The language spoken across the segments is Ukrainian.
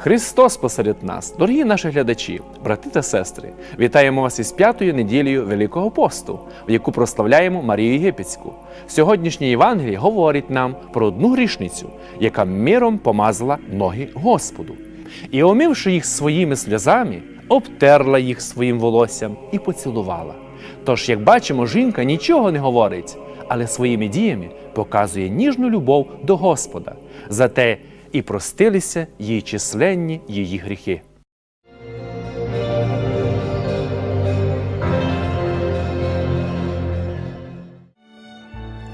Христос посеред нас, дорогі наші глядачі, брати та сестри, вітаємо вас із п'ятою неділею Великого посту, в яку прославляємо Марію Єгипетську. Сьогоднішнє Євангеліє говорить нам про одну грішницю, яка миром помазала ноги Господу. І, омивши їх своїми сльозами, обтерла їх своїм волоссям і поцілувала. Тож, як бачимо, жінка нічого не говорить, але своїми діями показує ніжну любов до Господа. Зате і простилися їй численні її гріхи.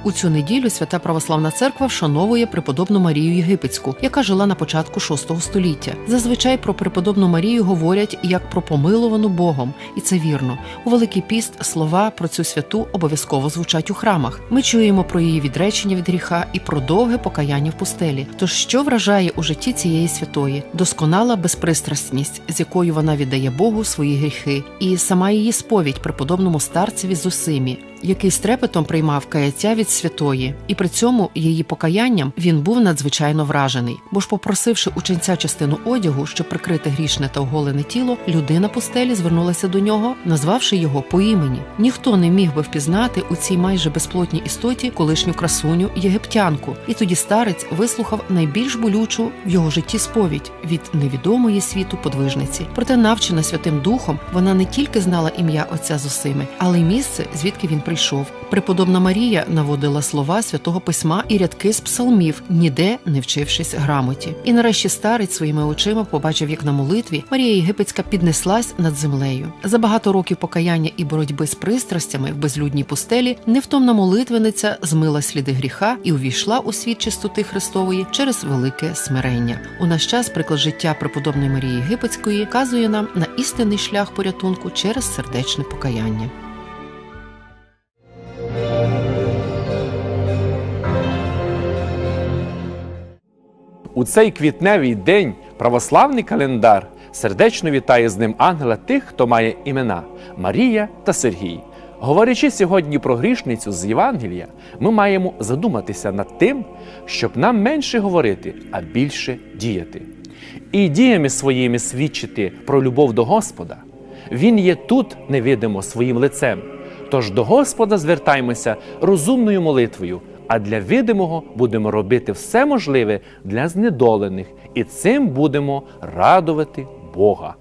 У цю неділю свята православна церква вшановує преподобну Марію Єгипетську, яка жила на початку VI століття. Зазвичай про преподобну Марію говорять як про помилувану Богом, і це вірно. У Великий піст слова про цю святу обов'язково звучать у храмах. Ми чуємо про її відречення від гріха і про довге покаяння в пустелі. Тож що вражає у житті цієї святої? Досконала безпристрасність, з якою вона віддає Богу свої гріхи, і сама її сповідь преподобному старцеві Зосимі, який з трепетом приймав каяття від святої, і при цьому її покаянням він був надзвичайно вражений. Бо ж, попросивши ученця частину одягу, щоб прикрити грішне та оголене тіло, людина пустелі звернулася до нього, назвавши його по імені. Ніхто не міг би впізнати у цій майже безплотній істоті колишню красуню єгиптянку. І тоді старець вислухав найбільш болючу в його житті сповідь від невідомої світу подвижниці. Проте, навчена Святим Духом, вона не тільки знала ім'я отця Зосими, але й місце, звідки він прийшов. Преподобна Марія наводила слова святого письма і рядки з псалмів, ніде не вчившись грамоті. І нарешті старець своїми очима побачив, як на молитві Марія Єгипетська піднеслась над землею. За багато років покаяння і боротьби з пристрастями в безлюдній пустелі невтомна молитвениця змила сліди гріха і увійшла у світ чистоти Христової через велике смирення. У наш час приклад життя преподобної Марії Єгипетської вказує нам на істинний шлях порятунку через сердечне покаяння. У цей квітневий день православний календар сердечно вітає з ним ангела тих, хто має імена Марія та Сергій. Говорячи сьогодні про грішницю з Євангелія, ми маємо задуматися над тим, щоб нам менше говорити, а більше діяти. І діями своїми свідчити про любов до Господа. Він є тут невидимо своїм лицем. Тож до Господа звертаймося розумною молитвою, а для видимого будемо робити все можливе для знедолених, і цим будемо радувати Бога.